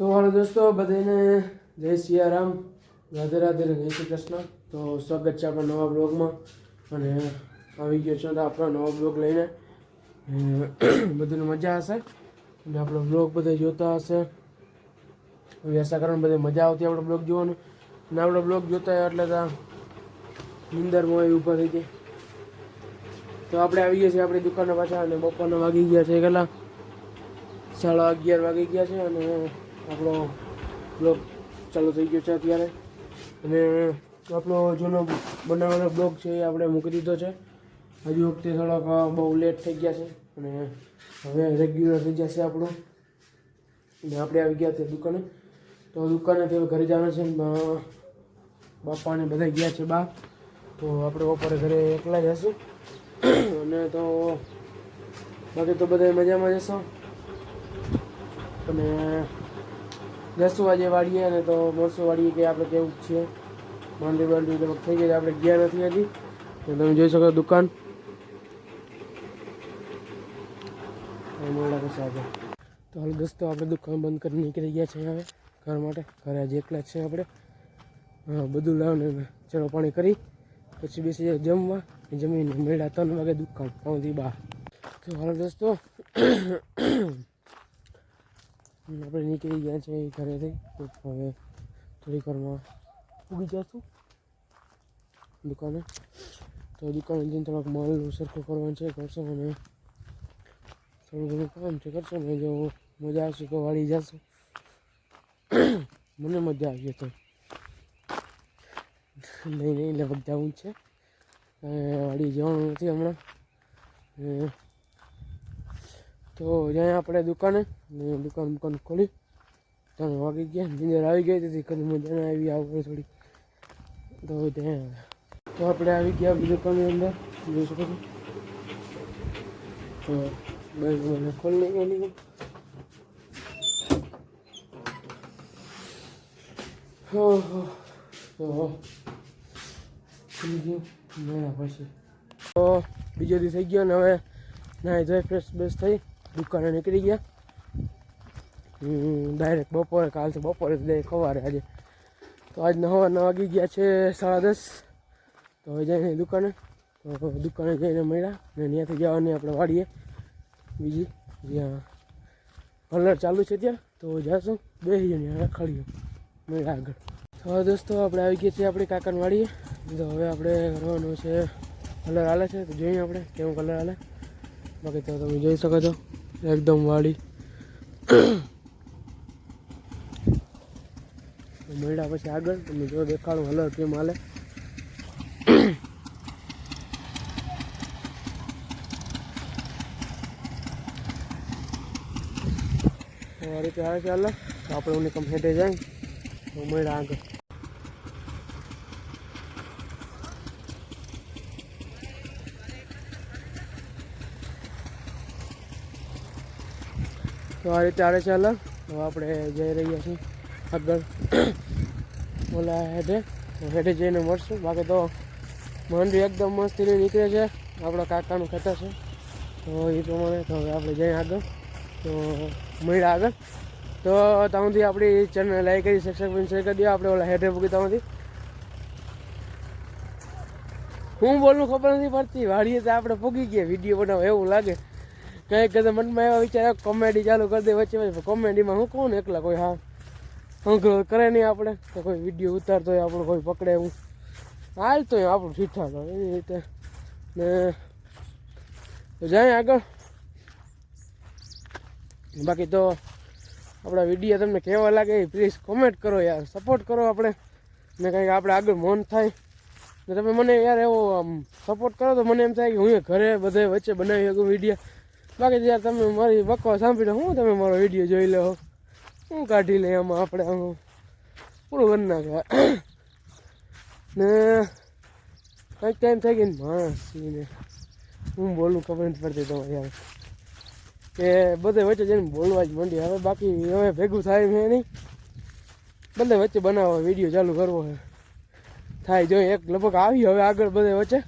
તો હાલો દોસ્તો બધાને જય સિયારામ. રાધે રાધે જય શ્રી કૃષ્ણ. તો સ્વાગત છે આપણા નવા બ્લોગમાં. અને આવી ગયો છે આપણો નવો બ્લોગ લઈને. બધાને મજા હશે? અને આપણો બ્લોગ બધા જોતા હશે. વ્યાસા આશા કરવાની બધે મજા આવતી આપણો બ્લોગ જોવાનું. અને આપણો બ્લોગ જોતા એટલે તો નિંદરમાં એ ઊભા થઈ ગઈ તો આપણે આવી ગયા છીએ આપણી દુકાને પાછા અને બપોરના વાગી ગયા છે. કેટલા સાડા અગિયાર વાગી ગયા છે અને આપણો બ્લોગ ચાલુ થઈ ગયો છે અત્યારે. અને આપણો જૂનો બનાવેલો બ્લોગ છે એ આપણે મૂકી દીધો છે. હજુ વખતે થોડોક બહુ લેટ થઈ ગયા છે. અને હવે રેગ્યુલર થઈ જશે આપણું. અને આપણે આવી ગયા છે દુકાને. તો દુકાને તે ઘરે જવાનું છે. બાપાને બધા ગયા છે બા તો આપણે બપોરે ઘરે એકલા જ હશું. અને તો બાકી તો બધા મજામાં જશો અને જશું આજે વાળીએ અને તો મળશું વાળીએ કે આપણે કેવું છે મંદિર બંદિર તો થઈ ગઈ આપણે ગયા નથી હજી. તમે જોઈ શકો દુકાન. મોડા આગળ તો હાલ દોસ્તો, આપણે દુકાન બંધ કરી નીકળી ગયા છે હવે ઘર માટે. ઘરે આજે એકલા જ છે આપણે. બધું લાવને ચરો પાણી કરી, પછી બેસી જમવા. જમીને મેળા ત્રણ વાગે દુકાન ત્રણથી બહાર તો હાલ દોસ્તો આપણે નીકળી ગયા છે ઘરેથી. હવે થોડીક વારમાં ઉગી જશું દુકાને. તો દુકાને જઈને થોડાક માલ સરખો કરવાનો છે, કરશો અને થોડું ઘણું કામ છે, કરશો. ને જો મજા આવશે તો વાળી જશું મને મજા આવી તો નહીં નહીં, લગભગ જવું છે. વાળી જવાનું નથી હમણાં. તો જ્યાં આપણે દુકાને દુકાન દુકાન ખોલી. ત્રણ વાગી ગયા નીંદર આવી ગઈ, તેથી કદી મજા ના આવી આવું થોડી તો ત્યાં તો આપણે આવી ગયા દુકાનની અંદર, જોઈ શકો છો. તો બસ મને ખોલી ગયેલી હો હો. તો ગયું મેળા તો બીજો દી થઈ ગયો ને હવે નાહી ધોઈ ફ્રેશ બેસ થઈ. દુકાને નીકળી ગયા. ડાયરેક્ટ બપોરે કાલથી બપોરે જ દે ખવારે આજે. તો આજના સવારના વાગી ગયા છે સાડા દસ. તો હવે જઈને દુકાને. તો દુકાને જઈને મળ્યા ને ત્યાંથી જવાની આપણે વાડીએ. બીજી, જ્યાં કલર ચાલુ છે ત્યાં. તો જાશું બેસી જઈને રખાડીએ. મળ્યા આગળ. તો દોસ્તો આપણે આવી ગયા છીએ આપણી કાકાની વાડીએ. તો હવે આપણે કરવાનું છે. કલર હાલે છે, તો જોઈએ આપણે કેવું કલર હાલે. બાકી તો તમે જોઈ શકો છો. એકદમ વાડી મળ્યા પછી આગળ. તમે જો દેખાડું હલર કેમ હાલે? રીતે આવે છે, હાલ. આપણે ઉની કમ હેઠે જાય. મળ્યા આગળ. તો આ રીતે આડે છે તો આપણે જઈ રહ્યા છીએ આગળ ઓલા હેઠે. હેઠે જઈને મળશું. બાકી તો મંડી એકદમ મસ્તીની નીકળે છે. આપણા કાકાનું ખેતર છે. તો એ પ્રમાણે તો હવે આપણે જઈએ આગળ. તો મળ્યા આગળ. તો ત્યાંથી આપણી ચેનલ લાઈક કરી સબસ્ક્રાઈબ શેર કરી દઈએ આપણે ઓલા હેઠે પૂકી ત્યાંથી હું બોલું ખબર નથી પડતી. વાડીએ તો આપણે પૂગી ગયા. વીડિયો બનાવો એવું લાગે. કંઈક કદાચ મનમાં એવા વિચાર કોમેડી ચાલુ કરી દે વચ્ચે કોમેડીમાં હું કોણ એકલા કોઈ, હા. હંગળો કરે નહીં આપણે તો કોઈ વીડિયો ઉતારતો હોય, આપણે કોઈ પકડે એવું. હાલતો હોય આપણું ઠીઠા તો, એવી રીતે. ને જાય આગળ. બાકી તો આપણા વીડિયો તમને કેવા લાગે પ્લીઝ કોમેન્ટ કરો યાર સપોર્ટ કરો આપણે. ને કંઈક આપણે આગળ મન થાય. ને તમે મને યાર એવો આમ સપોર્ટ કરો તો મને એમ થાય કે હું ઘરે બધે વચ્ચે બનાવી શકું વીડિયો. બાકી યાર તમે મારી બકવા સાંભળ્યો હું તમે મારો વીડિયો જોઈ લો. હું કાઢી લઈ આમાં આપણે આમ. પૂરું કરી નાખે. ને કંઈક ટાઈમ થઈ ગયો ને માણસ હું બોલું ખબર નથી પડતી તમારી યાર કે બધે વચ્ચે જઈને બોલવા જ માંડી. હવે બાકી હવે ભેગું થાય મેં નહીં. બધે વચ્ચે બનાવો વીડિયો ચાલુ કરવો છે. થાય જો એક લગભગ આવી હવે આગળ બધે વચ્ચે.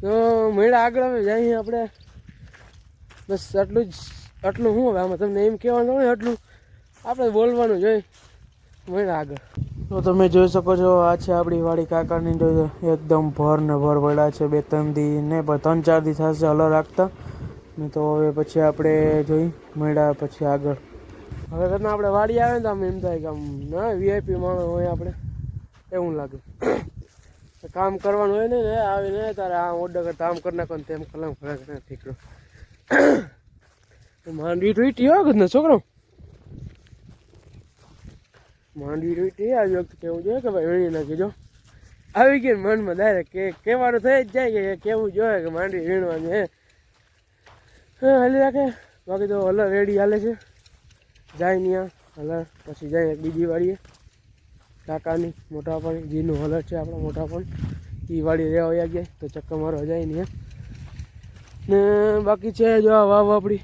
તો મેળા આગળ હવે જઈએ આપણે. બસ આટલું જ આટલું શું હવે આમાં તમને એમ કહેવાનું હોય આટલું. આપણે બોલવાનું જોઈએ મળ્યા આગળ. તો તમે જોઈ શકો છો આ છે આપણી વાડી કાકાની જો એકદમ ભર ને ભર પડ્યા છે બે ત્રણ દી ને ત્રણ ચાર દી થશે હલો રાખતા. ને તો હવે પછી આપણે જોઈ મળ્યા પછી આગળ. હવે કદાચ આપણે વાડી આવે ને તો આમ એમ થાય કે આમ ના વીઆઈપી માણસ હોય આપણે. એવું લાગે. કામ કરવાનું હોય ને આવીને તારે આમ ઓર્ડર કરતા આમ કરી નાખો ને તેમ કલમ ફરક નથી માંડવી ટૂટી હો ને, છોકરો? માંડવી ટૂટી આવી વખત કેવું જોઈએ કે ભાઈ, વીણી નાખીજો આવી ગયું મનમાં ડાયરેક્ટ કે કહેવાનું થઈ જ જાય કે કેવું જોઈએ કે માંડવી વીણવાની હે. હાલી રાખે. બાકી તો હલર રેડી હાલે છે. જાય ત્યાં હલર પછી જાય બીજી વાડીએ. કાકાની મોટા પણ જીનું હલર છે આપણા મોટા પણ એ વાડી રહેવા ગયા તો ચક્કર મારો જાય ને ને બાકી છે જો આ વાવ આપણી.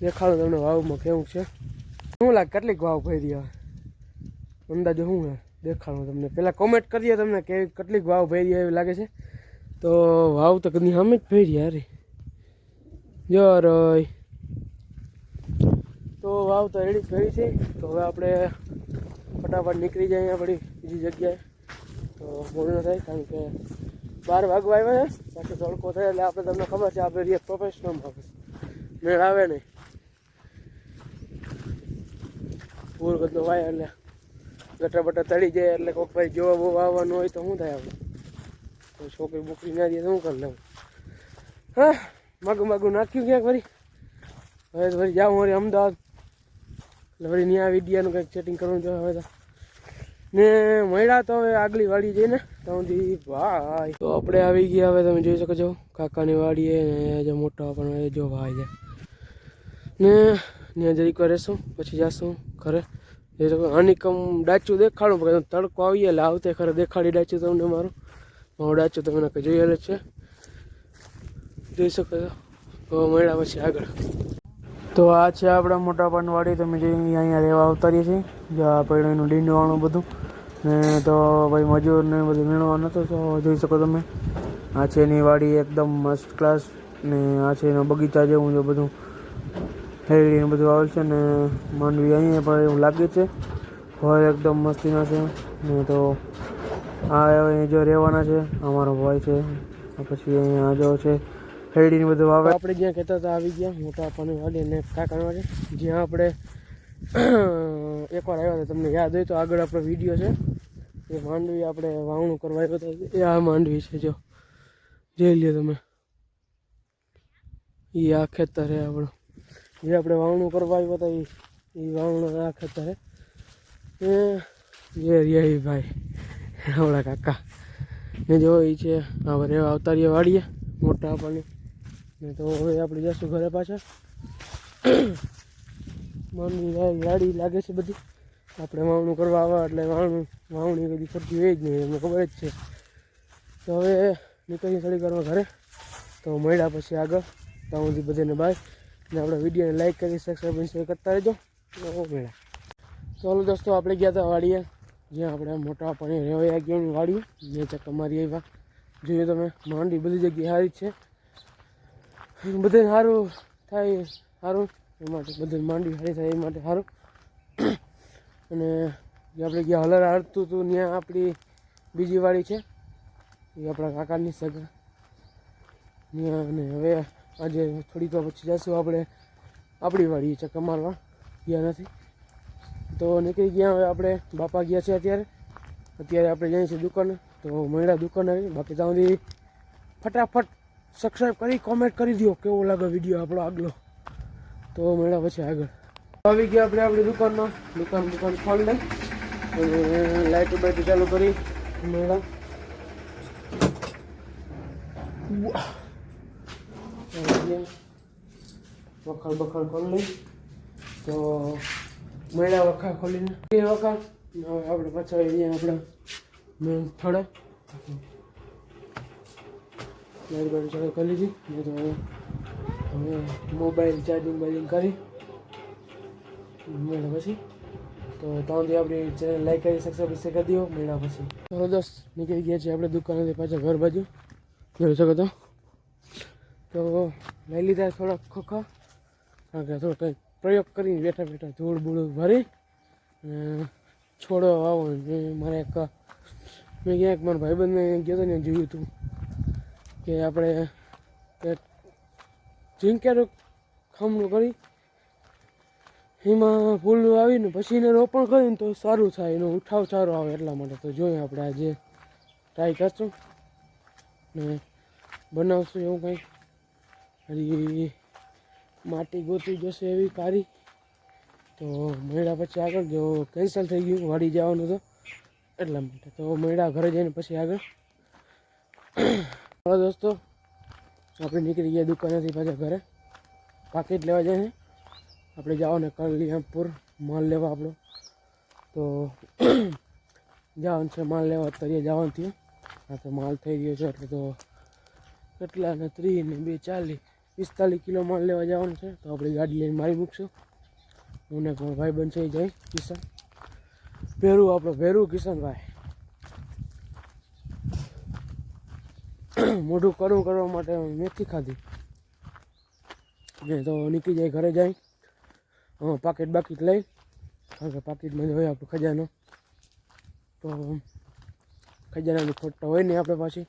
દેખાડો તમને વાવમાં કેવું છે. શું લાગે, કેટલીક વાવ ભરી હવે? અંદાજો શું હે દેખાડો તમને. પહેલાં કોમેન્ટ કરીએ તમને કે કેટલીક વાવ ભરી એવી લાગે છે. તો વાવ તો કદી સામે જ ભરી યાર જો રોય. તો વાવ તો રેડી ભરી છે. તો હવે આપણે ફટાફટ નીકળી જાય આપણી બીજી જગ્યાએ. તો મોડું ન થાય કારણ કે બાર વાગવા આવ્યા છે. પાછો તડકો થાય એટલે આપણે તમને ખબર છે આપણે રીએ પ્રોફેશનલ ઓફિસ મેળ આવે નહીં. પૂર બધો વાય એટલે ગટર બટર તળી જાય એટલે કોઈક ભાઈ જોવા બોવા આવવાનું હોય તો શું થાય આપણે છોકરી બોકરી ના દે તો શું કરી લેવું? હા, માગું માગું નાખ્યું ક્યાંક વળી? હવે વળી જાઉં વળી અમદાવાદ. એટલે વળી ત્યાં વિડીયાનું કંઈક સેટિંગ કરવાનું જોઈએ હવે તો. ને મળ્યા તો હવે આગલી વાડી જઈને. ત્યાંથી ભાઈ તો આપણે આવી ગયા હવે તમે જોઈ શકો છો, કાકાની વાડીએ ને મોટા પણ એ જો ભાઈ છે. ને ત્યાં જરીક રહેશું, પછી જશું ઘરે. જોઈ શકો અનિકમ ડાચું દેખાડું, પણ તડકો આવીએ એટલે આવતે ખરે દેખાડી ડાચું તમને મારું. મારું ડાચું તમને કંઈ જોયેલું છે. જોઈ શકો છો. મળ્યા પછી આગળ. તો આ છે આપણા મોટા પાનવાડી. તમે જે અહીંયા રહેવા અવતારીએ છીએ, જો આપણે એનું ડીંડવાનું બધું. ને તો ભાઈ મજૂરને બધું મેળવાનું હતું તો જોઈ શકો તમે. આ છે એની વાડી એકદમ મસ્ત ક્લાસ ને આ છે એનો બગીચા જેવું જો બધું. હેરીને બધું આવેલ છે ને માંડવી અહીંયા પણ એવું લાગે છે. ભાઈ એકદમ મસ્તીના છે. ને તો આ અહીંયા જો રહેવાના છે. અમારો ભાઈ છે. પછી અહીંયા જો છે. હેડીને બધું આવે આપણે જ્યાં કહેતા હતા આવી ગયા મોટા પાણી વાડી અને કાકાને વાળી જ્યાં આપણે એકવાર આવ્યા હતા, તમને યાદ હોય તો આગળ આપણો વીડિયો છે. એ માંડવી આપણે વાવણું કરવા આવ્યો હતો. એ આ માંડવી છે, જો. જોઈ લ્યો તમે. એ આ ખેતર છે આપણું. જે આપણે વાવણું કરવા આવ્યા હતા એ એ વાવણું આ ખેતર એ જે રિયા ભાઈ આપણા કાકા. ને જો એ છે હવે રેવા, અવતારીએ વાડીએ, મોટા આપણને. ને તો હવે આપણે જઈશું ઘરે પાછા. મમ્મી લાડી લાગે છે બધી. આપણે વાવણું કરવા આવ્યા એટલે વાવણું વાવણી બધી ફરતી હોય જ નહીં, એમને ખબર જ છે. તો હવે નીકળી થોડી કરવા ઘરે. તો મળ્યા પછી આગળ. ત્યાં સુધી બધાને બાય ને આપણે વિડીયોને લાઈક કરી સબસ્ક્રાઈબ શેર કરતા રહેજો. મળ્યા. ચાલો દોસ્તો, આપણે ગયા હતા વાડીએ. જ્યાં આપણે મોટા પાણી રહેવા ગયા વાડીએ. મેં ચક્કર મારી આવ્યા. જોઈએ તમે, માંડી બધી જગ્યાએ સારી છે. બધાને સારું થાય સારું એ માટે બધું માંડવી સારી થાય, એ માટે સારું અને જે આપણે ગયા હલર હારતું હતું ત્યાં આપણી બીજી વાડી છે. એ આપણા કાકાની સગા. ત્યાં અને હવે આજે થોડીક વાર પછી જઈશું આપણે આપણી વાળી ચક્કર મારવા. ગયા નથી. તો નીકળી ગયા હવે આપણે. બાપા ગયા છે અત્યારે. અત્યારે આપણે જઈએ છીએ દુકાને. તો મળ્યા દુકાને. બાકી ત્યાં સુધી ફટાફટ સબસ્ક્રાઈબ કરી કોમેન્ટ કરી દો કેવો લાગે વીડિયો આપણો આગલો? તો મળ્યા પછી આગળ. આવી ગયા આપણે આપણી દુકાનમાં. દુકાન દુકાન ખોલી લઈ લાઇટ બાઇટ ચાલુ કરી. મળ્યા. વખાણ બખાણ ખોલી લઈ. તો મળ્યા વખા ખોલીને. એ વખા આપણે પાછા અહીંયા આપણા મેન સ્થળે. લાઈટ બાઈટ ચાલુ કરી લીધી. ને તો હવે મોબાઈલ ચાર્જિંગ બાર્જિંગ કરી. મળ્યા પછી. તો ત્યાંથી આપણી ચેનલ લાઈક કરી વિશે કરી દો મળ્યા પછી. ચાલો દોસ્ત, નીકળી ગયા છીએ આપણે દુકાનેથી પાછા ઘર બાજુ. જોઈ શકો તો તો લઈ લીધા થોડાક ખોખા. કારણ કે થોડો કંઈક પ્રયોગ કરીને બેઠા બેઠા ધૂળ બૂળ ભરી. છોડો આવો મારે એક મેં ક્યાંક મારા ભાઈબંધને ગયો હતો ને જોયું હતું. કે આપણે ઝીંકેરું ખમણું કરી, એમાં ફૂલ આવીને પછી એને રોપણ કરીને તો સારું થાય, એનો ઉઠાવ સારો આવે એટલા માટે. તો જોઈએ આપણે આજે ટ્રાય કરશું ને બનાવશું એવું કંઈ. હજી માટી ગોતી જશે એવી કારી તો મેળા પછી આગળ, જો કેન્સલ થઈ ગયું, વાડી જવાનું તો એટલા માટે. તો મેળા ઘરે જઈને પછી આગળ. હા દોસ્તો, આપણે નીકળી ગયા દુકાનેથી પાછા ઘરે. પાકીટ લેવા જઈએ આપણે જવાનું કલ્યાણપુર માલ લેવા આપણો. તો જવાનું છે માલ લેવા, અત્યારે જવાનું થયું. આ તો માલ થઈ ગયો છે, એટલે તો કેટલા ને ત્રીસ ને બે ચાલીસ, પિસ્તાલીસ કિલો માલ લેવા જવાનું છે. તો આપણે ગાડી લઈને મારી મૂકશું. હું ને ભાઈ બનશે જાય કિશન ભેરું, આપણો ભેરું કિશનભાઈ મોઢું કરું કરવા માટે મેથી ખાધી. ને તો નીકળી જાય ઘરે જાય. પાકીટ બાકીટ લઈ. કારણ કે પાકીટમાં હોય આપણો ખજાનો. તો ખજાનાની ખોટ હોય નહીં આપણે પાછી.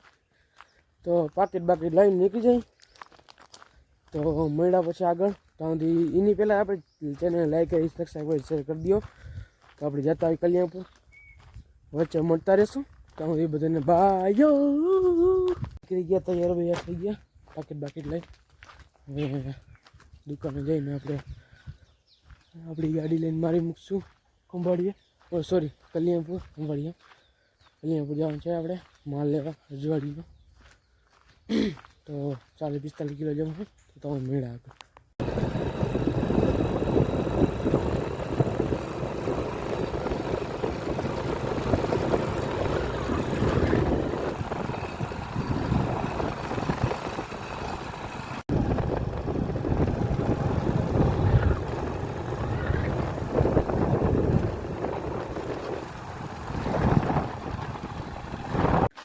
તો પાકીટ બાકીટ લઈને નીકળી જાય. તો મળ્યા પછી આગળ. ત્યાં સુધી એની પહેલાં આપણે ચેનલ લાઈક કરી સબસ્ક્રાઈબ શેર કરી દો તો આપણે જતા હોય કલ્યાણપુર. વચ્ચે મળતા રહેશું. ત્યાં સુધી બધાને ભાઈઓ નીકળી ગયા, તૈયાર બૈયાર થઈ ગયા. પાકીટ બાકેટ લઈ. હવે દુકાને જઈને આપણે, આપણી ગાડી લઈને મારી મૂકશું. ખંભાળીએ. ઓ સોરી કલ્યાણપુર. ખંભાળીએ. કલ્યાણપુર જવાનું છે આપણે. માલ લેવા અજવાડીનો તો ચાલીસ પિસ્તાલીસ કિલો જવું તો તમે મેળા આગળ.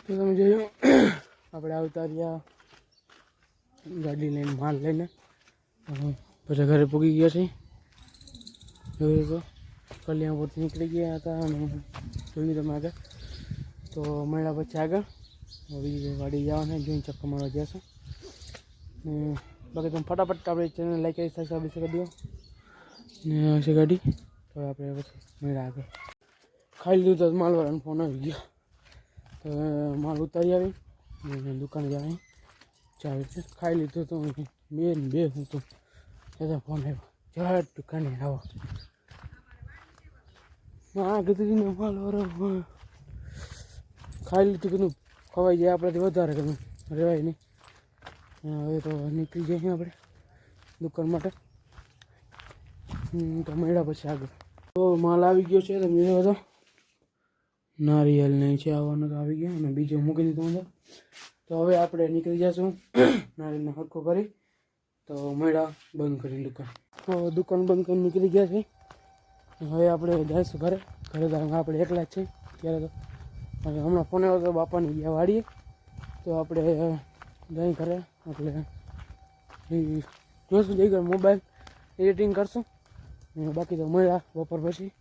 તો તમે જોયું આપણે આવતા રહ્યા ગાડી લઈને માલ લઈને. પછી ઘરે પૂગી ગયા છે. જોયું તો. કલ્યાણપુરથી નીકળી ગયા હતા અને જોયું તમે આગળ તો મળ્યા પછી આગળ. બીજી ગાડી જવાના જોઈને ચક્કર મારવા જશે ને બાકી તમે ફટાફટ આપણે ચેનલ લાઈક કરી સબસ્ક્રાઈબ કરી દો. ને હશે ગાડી. તો આપણે પછી મળ્યા આગળ. ખાઈ લીધું તો માલવાળાનો ફોન આવી ગયો. તો માલ ઉતારી આવી. દુકાને જાય ચાવી ખાઈ લીધું તો બે ને બે હું તો. ત્યાં ફોન આવ્યો ચાલ દુકાને આવો. આ ગધરીને માલ વરો ખાઈ લીધું કીધું. ખવાઈ જાય આપણાથી વધારે કીધું. રહેવાય નહીં. હવે તો નીકળી જઈએ આપણે દુકાન માટે. હમ, તો મળ્યા પછી આગળ. તો માલ આવી ગયો છે તમે જોયો તો. નારિયેલ નહીં છે આવવાનો તો આવી ગયા અને બીજો મૂકી દીધું અંદર. તો હવે આપણે નીકળી જઈશું. નારિયેલને હરખો કરી. તો મેળા બંધ કરી દુકાન. તો દુકાન બંધ કરી નીકળી ગયા છે હવે આપણે જઈશું ઘરે. ઘરે તો આપણે એકલા જ છે ત્યારે તો હવે હમણાં ફોન આવ્યો તો બાપાને ગયા વાડીએ. તો આપણે જઈ ઘરે. ઈ જોઈશું જઈ ઘરે મોબાઈલ એડિટિંગ કરશું. બાકી તો મળ્યા બપોર પછી.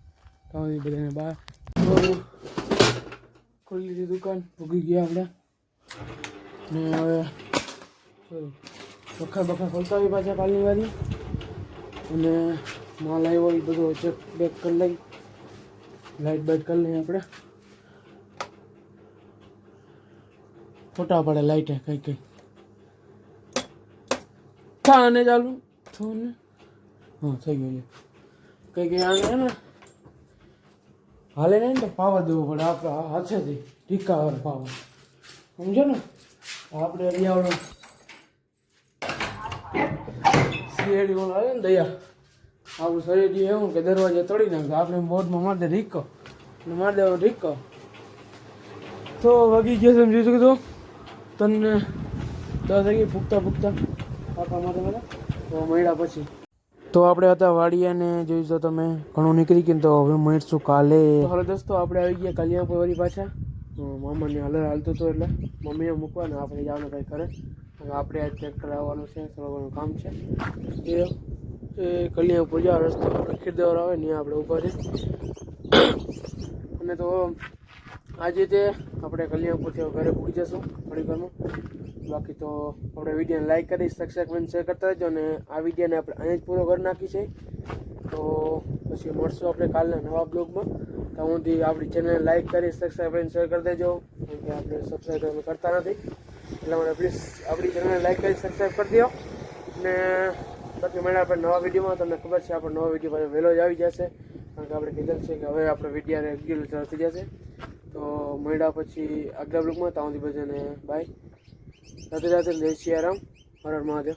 તો બધાને તો ખુલ્લી હતી દુકાન, ભૂગી ગયા આપણે. ને હવે સોરી બખા બખા ખોલતા આવી પાછા કાલની વારી. અને માલ આવ્યો, એ બધો ચેક બેક કરી લઈ. લાઇટ બાઇટ કરી લઈએ આપણે. ફોટા પડે લાઇટે કઈ કઈ. થાને ચાલુ. થોને હા, થઈ ગયું છે. કઈ કઈ આને ને હાલે નહીં તો પાવા દેવો પડે. આપણે હાથેથી ટીકા વાર પાવા. સમજો ને? આપણે રિયાવડો શિયાળી ઓલો આવે ને દયા. આપણું શરીર એવું કે દરવાજે તોડી નાખે. આપણે બોર્ડમાં માર દે ઢીકો. અને માર દેવો રીકો તો વગી ગયો સમજી શકું તો તને દસ વાગે ફૂકતા ફૂકતા પાપા માટે બધા તો મળ્યા પછી. તો આપણે હતા વાડિયાને જોઈ તો તમે, ઘણું નીકળી ગયું તો હવે મળીશું કાલે. હવે દોસ્તો, આપણે આવી ગયા કલ્યાણપુર વળી પાછા મામાને હલર હાલતું હતું એટલે મમ્મીને મૂકવાને, આપણે જવાનું કંઈ કરે આપણે આ ટ્રેક્ટર આવવાનું છે થોડું કામ છે. એ એ ઉપર જાવ રસ્તો આપણે આવે ને આપણે ઊભા છે અને તો આજે તે આપણે કલ્યાણપુરથી ઘરે પૂરી જશું થોડી વારમાં. બાકી તો આપણે વિડીયોને લાઈક કરી સબસ્ક્રાઈબ શેર કરતા રહેજો અને આ વિડીયોને આપણે અહીં જ પૂરો કરી નાખી છે. તો પછી મળશું આપણે કાલના નવા બ્લોગમાં. તો સુધી આપણી ચેનલને લાઈક કરી સબસ્ક્રાઈબ શેર કરી દેજો. કેમ કે આપણે સબસ્ક્રાઈબ કરતા નથી. એટલે મને પ્લીઝ આપણી ચેનલને લાઈક કરી સબસ્ક્રાઈબ કરી દો. અને બાકી મળ્યા આપણે નવા વિડીયોમાં. તમને ખબર છે આપણે નવા વીડિયો પાછો વહેલો જ આવી જશે. કારણ કે આપણે કીધેલ છે કે હવે આપણે વીડિયો રેગ્યુલર થઈ જશે. તો મળ્યા પછી આગલા બ્લોગમાં. ત્યાં સુધી બધાને બાય રાધે રાધે જય